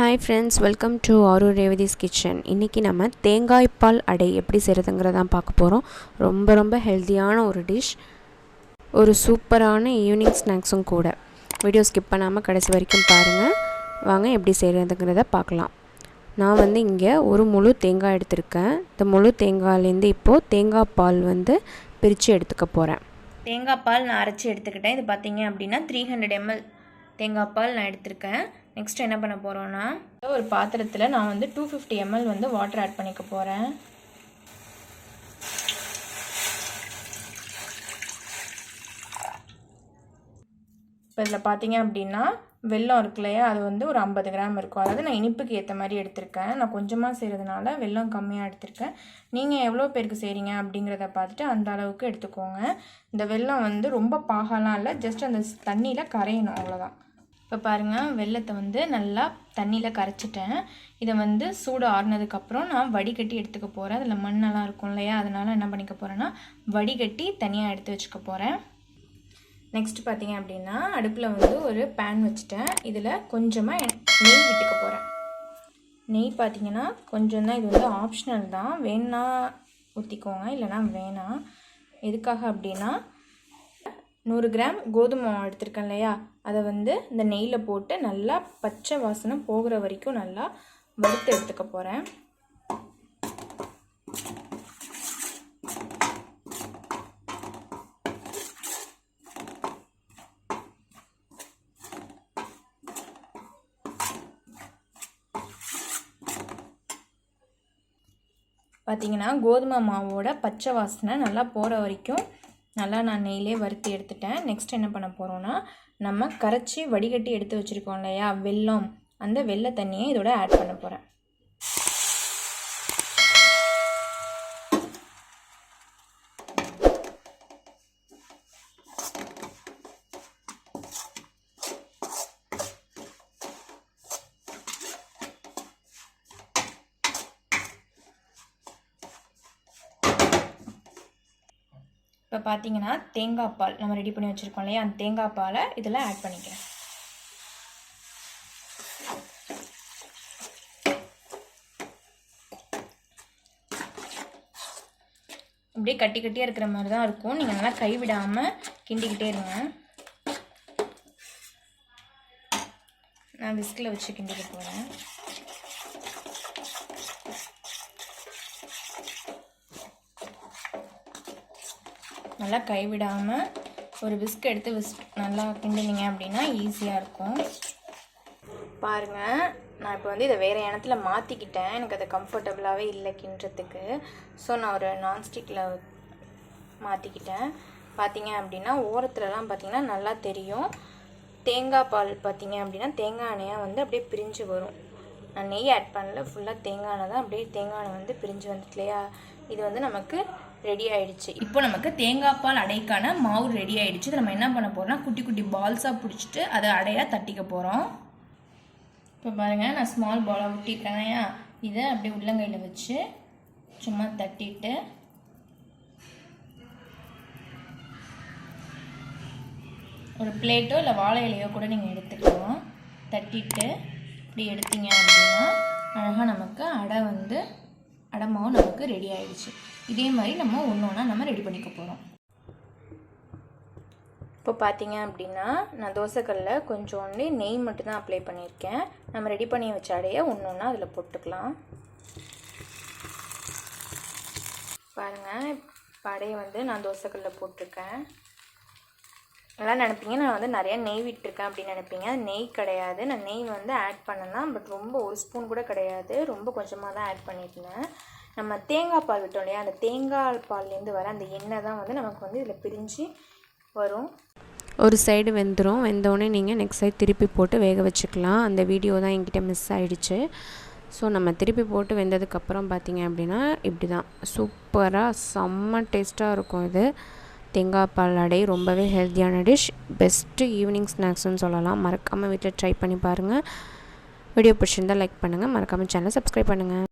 Hi friends welcome to Aarur Revathi's kitchen இன்றைக்கி நம்ம தேங்காய் பால் அடை எப்படி செய்கிறதுங்கிறதான் பார்க்க போகிறோம் ரொம்ப ரொம்ப ஹெல்த்தியான ஒரு டிஷ் ஒரு சூப்பரான ஈவினிங் ஸ்நாக்ஸும் கூட. வீடியோ ஸ்கிப் பண்ணாமல் கடைசி வரைக்கும் பாருங்கள் வாங்க எப்படி செய்கிறதுங்கிறத பார்க்கலாம். நான் வந்து இங்கே ஒரு முழு தேங்காய் எடுத்திருக்கேன். இந்த முழு தேங்காயிலேருந்து இப்போது தேங்காய் பால் வந்து பிரித்து எடுத்துக்க போகிறேன் தேங்காய் பால் நான் அரைச்சி எடுத்துக்கிட்டேன். இது பார்த்தீங்க அப்படின்னா த்ரீ ஹண்ட்ரட் எம்எல் தேங்காய் பால் நான் எடுத்திருக்கேன். நெக்ஸ்ட் என்ன பண்ண போகிறோன்னா ஒரு பாத்திரத்தில் நான் வந்து டூ ஃபிஃப்டி எம்எல் வந்து வாட்டர் ஆட் பண்ணிக்க போகிறேன் இப்போ இதில் பார்த்தீங்க அப்படின்னா வெல்லம் இருக்கு இல்லையா? அது வந்து ஒரு ஐம்பது கிராம் இருக்கும். அதாவது நான் இனிப்புக்கு ஏற்ற மாதிரி எடுத்திருக்கேன். நான் கொஞ்சமாக செய்கிறதுனால வெல்லம் கம்மியாக எடுத்திருக்கேன். நீங்கள் எவ்வளோ பேருக்கு செய்கிறீங்க அப்படிங்கிறத பார்த்துட்டு அந்த அளவுக்கு எடுத்துக்கோங்க. இந்த வெல்லம் வந்து ரொம்ப பாகலாம் இல்லை ஜஸ்ட் அந்த தண்ணியில் கரையணும் அவ்வளோதான் இப்போ பாருங்கள் வெள்ளத்தை வந்து நல்லா தண்ணியில் கரைச்சிட்டேன். இதை வந்து சூடு ஆறுனதுக்கப்புறம் நான் வடிகட்டி எடுத்துக்க போகிறேன் அதில் மண்ணெல்லாம் இருக்கும் இல்லையா? அதனால் என்ன பண்ணிக்க போகிறேன்னா வடிகட்டி தனியாக எடுத்து வச்சுக்க போகிறேன் நெக்ஸ்ட் பார்த்தீங்க அப்படின்னா அடுப்பில் வந்து ஒரு பேன் வச்சுட்டேன். இதில் கொஞ்சமாக நெய் விட்டுக்க போகிறேன் நெய் பார்த்தீங்கன்னா கொஞ்சம் தான் இது வந்து ஆப்ஷனல் தான். வேணா ஊற்றிக்கோங்க இல்லைனா வேணாம் எதுக்காக அப்படின்னா நூறு கிராம் கோதுமை எடுத்திருக்கேன் இல்லையா? அதை வந்து இந்த நெய்யில் போட்டு நல்லா பச்சை வாசனை போகிற வரைக்கும் நல்லா வறுத்து எடுத்துக்க போகிறேன் பார்த்தீங்கன்னா கோதுமை மாவோட பச்சை வாசனை நல்லா போகிற வரைக்கும் நல்லா நான் நெய்லே வறுத்து எடுத்துட்டேன். நெக்ஸ்ட் என்ன பண்ண போகிறோன்னா நம்ம கரைச்சி வடிகட்டி எடுத்து வச்சுருக்கோம் இல்லையா? வெல்லம். அந்த வெள்ளை தண்ணியை இதோட ஆட் பண்ண போகிறேன் இப்போ பார்த்தீங்கன்னா தேங்காய் பால் நம்ம ரெடி பண்ணி வச்சுருக்கோம் இல்லையா? அந்த தேங்காய் பாலை இதில் ஆட் பண்ணிக்கிறேன். அப்படியே கட்டி கட்டியாக இருக்கிற மாதிரி தான் இருக்கும். நீங்கள் நல்லா கைவிடாமல் கிண்டிக்கிட்டே இருங்க. நான் விஸ்கில் வச்சு கிண்டிக்க போகிறேன் நல்லா கைவிடாமல் ஒரு விஸ்க் எடுத்து விஸ் நல்லா கிண்டினீங்க அப்படின்னா ஈஸியாக இருக்கும். பாருங்கள் நான் இப்போ வந்து இதை வேறு இடத்துல மாற்றிக்கிட்டேன் எனக்கு அது கம்ஃபர்டபுளாகவே இல்லை கிண்டுறதுக்கு. ஸோ நான் ஒரு நான்ஸ்டிக்கில் மாற்றிக்கிட்டேன் பார்த்தீங்க அப்படின்னா ஓரத்துலலாம் பார்த்தீங்கன்னா நல்லா தெரியும். தேங்காய் பால் பார்த்தீங்க அப்படின்னா தேங்காய் எண்ணெயாக வந்து அப்படியே பிரிஞ்சு வரும். நான் நெய் ஆட் பண்ணல. ஃபுல்லாக தேங்காய் தான். அப்படியே தேங்காய் எண்ணெய் வந்து பிரிஞ்சு வந்துட்டு இல்லையா? இது வந்து நமக்கு ரெடி ஆயிடுச்சு. இப்போ நமக்கு தேங்காய் பால் அடைக்கான மாவு ரெடி ஆயிடுச்சு. இதை நம்ம என்ன பண்ண போகிறோம்னா குட்டி குட்டி பால்ஸாக பிடிச்சிட்டு அதை அடையாக தட்டிக்க போகிறோம் இப்போ பாருங்கள் நான் ஸ்மால் பாலாக ஊட்டியிருக்கேன் இதை அப்படியே உள்ளங்கையில் வச்சு சும்மா தட்டிட்டு ஒரு பிளேட்டோ இல்லை வாழை இலையோ கூட நீங்கள் எடுத்துக்கலாம். தட்டிட்டு இப்படி எடுத்தீங்க அப்படின்னா அழகாக நமக்கு அடை வந்து அடமாவும் நமக்கு ரெடி ஆயிடுச்சு. இதே மாதிரி நம்ம ஒன்று ஒன்றா நம்ம ரெடி பண்ணிக்க போகிறோம் இப்போ பார்த்தீங்க அப்படின்னா நான் தோசைக்கல்லில் கொஞ்சோண்டு நெய் மட்டும்தான் அப்ளை பண்ணியிருக்கேன். நம்ம ரெடி பண்ணி வச்ச அடையை ஒன்று ஒன்றா அதில் போட்டுக்கலாம். பாருங்கள் அடையை வந்து நான் தோசைக்கல்லில் போட்டிருக்கேன். எல்லாம் நினைப்பீங்க. நான் வந்து நிறையா நெய் விட்டுருக்கேன் அப்படின்னு நினைப்பீங்க. நெய் கிடையாது. நான் நெய் வந்து ஆட் பண்ணலாம். பட் ரொம்ப ஒரு ஸ்பூன் கூட கிடையாது. ரொம்ப கொஞ்சமாக தான் ஆட் பண்ணியிருந்தேன். நம்ம தேங்காய் பால் விட்டோம் இல்லையா? அந்த தேங்காய் பால்லேருந்து வர அந்த எண்ணெய் தான் வந்து நமக்கு வந்து இதில் பிரிஞ்சு வரும். ஒரு சைடு வெந்துடும் வெந்தோடனே நீங்கள் நெக்ஸ்ட் சைடு திருப்பி போட்டு வேக வச்சுக்கலாம். அந்த வீடியோ தான் என்கிட்ட மிஸ் ஆகிடுச்சு ஸோ நம்ம திருப்பி போட்டு வெந்ததுக்கப்புறம் பார்த்திங்க அப்படின்னா இப்படி தான் சூப்பராக செம்ம டேஸ்ட்டாக இருக்கும் இது. தேங்காய் பால் அடை ரொம்பவே ஹெல்த்தியான டிஷ் பெஸ்ட்டு ஈவினிங் ஸ்நாக்ஸ்னு சொல்லலாம். மறக்காமல் வீட்டில் ட்ரை பண்ணி பாருங்கள் வீடியோ பிடிச்சிருந்தால் லைக் பண்ணுங்கள் மறக்காமல் சேனலை சப்ஸ்கிரைப் பண்ணுங்கள்